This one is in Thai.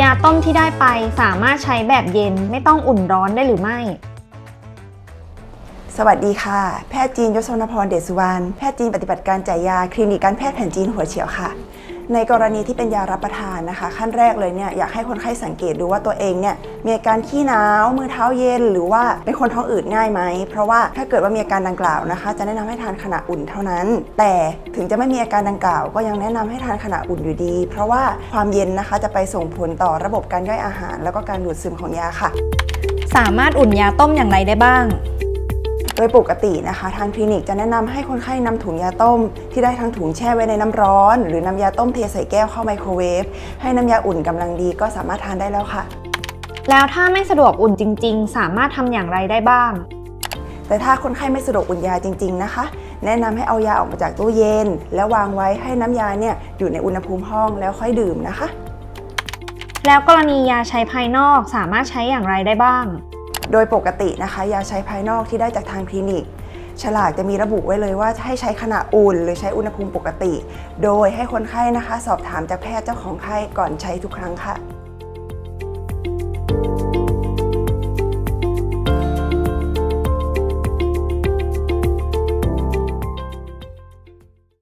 ยาต้มที่ได้ไปสามารถใช้แบบเย็นไม่ต้องอุ่นร้อนได้หรือไม่ สวัสดีค่ะ แพทย์จีนยศนพรเดชสุวรรณ แพทย์จีนปฏิบัติการจ่ายยา คลินิกการแพทย์แผนจีนหัวเฉียวค่ะ ในกรณีที่เป็นยารับประทานนะคะ ขั้นแรกเลยเนี่ยอยากให้คนไข้สังเกตดูว่าตัวเองเนี่ยมีอาการขี้หนาวมือเท้าเย็น หรือว่าเป็นคนท้องอืดง่ายไหม เพราะว่าถ้าเกิดว่ามีอาการดังกล่าวนะคะ จะแนะนำให้ทานขณะอุ่นเท่านั้น แต่ถึงจะไม่มีอาการดังกล่าว ก็ยังแนะนำให้ทานขณะอุ่นอยู่ดี เพราะว่าความเย็นนะคะจะไปส่งผลต่อระบบการย่อยอาหาร แล้วก็การดูดซึมของยาค่ะ สามารถอุ่นยาต้มอย่างไรได้บ้าง โดยปกตินะคะ ทางคลินิกจะแนะนำให้คนไข้นำถุงยาต้ม ที่ได้ทั้งถุงแช่ไว้ในน้ำร้อน หรือนำยาต้มเทใส่แก้วเข้าไมโครเวฟให้น้ำยาอุ่นกำลังดีก็สามารถทานได้แล้วค่ะ แล้วถ้าไม่สะดวกอุ่นจริง ๆ สามารถทำอย่างไรได้บ้าง แต่ถ้าคนไข้ไม่สะดวกอุ่นยาจริง ๆนะคะ แนะนำให้เอายาออกมาจากตู้เย็น แล้ววางไว้ให้น้ำยาเนี่ยอยู่ในอุณหภูมิห้องแล้วค่อยดื่มนะคะ แล้วกรณียาใช้ภายนอกสามารถใช้อย่างไรได้บ้าง โดยปกตินะคะยาใช้ภายนอกที่ได้จากทางคลินิก ฉลากจะมีระบุไว้เลยว่าให้ใช้ขณะอุ่น หรือใช้อุณหภูมิปกติ โดยให้คนไข้นะคะ สอบถามจากแพทย์เจ้าของไข้ก่อนใช้ทุกครั้งค่ะ